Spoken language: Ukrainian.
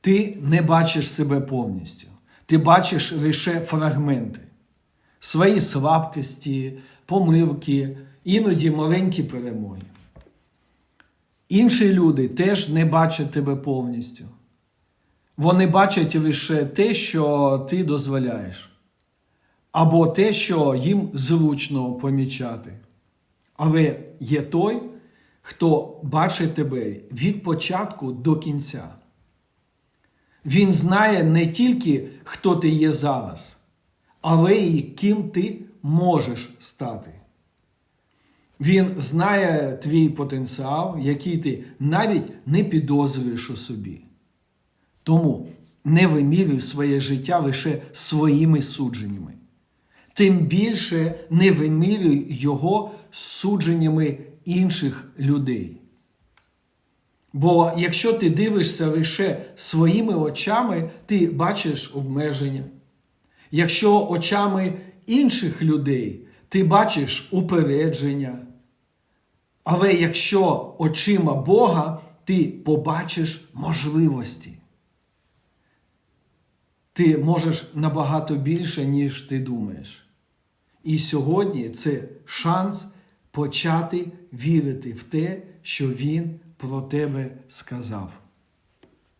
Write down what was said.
Ти не бачиш себе повністю. Ти бачиш лише фрагменти, свої слабкості, помилки, іноді маленькі перемоги. Інші люди теж не бачать тебе повністю. Вони бачать лише те, що ти дозволяєш, або те, що їм зручно помічати. Але є той, хто бачить тебе від початку до кінця. Він знає не тільки, хто ти є зараз, але й ким ти можеш стати. Він знає твій потенціал, який ти навіть не підозрюєш у собі. Тому не вимірюй своє життя лише своїми судженнями. Тим більше не вимірюй його судженнями інших людей. Бо якщо ти дивишся лише своїми очами, ти бачиш обмеження. Якщо очами інших людей, ти бачиш упередження. Але якщо очима Бога, ти побачиш можливості. Ти можеш набагато більше, ніж ти думаєш. І сьогодні це шанс почати вірити в те, що Він про тебе сказав.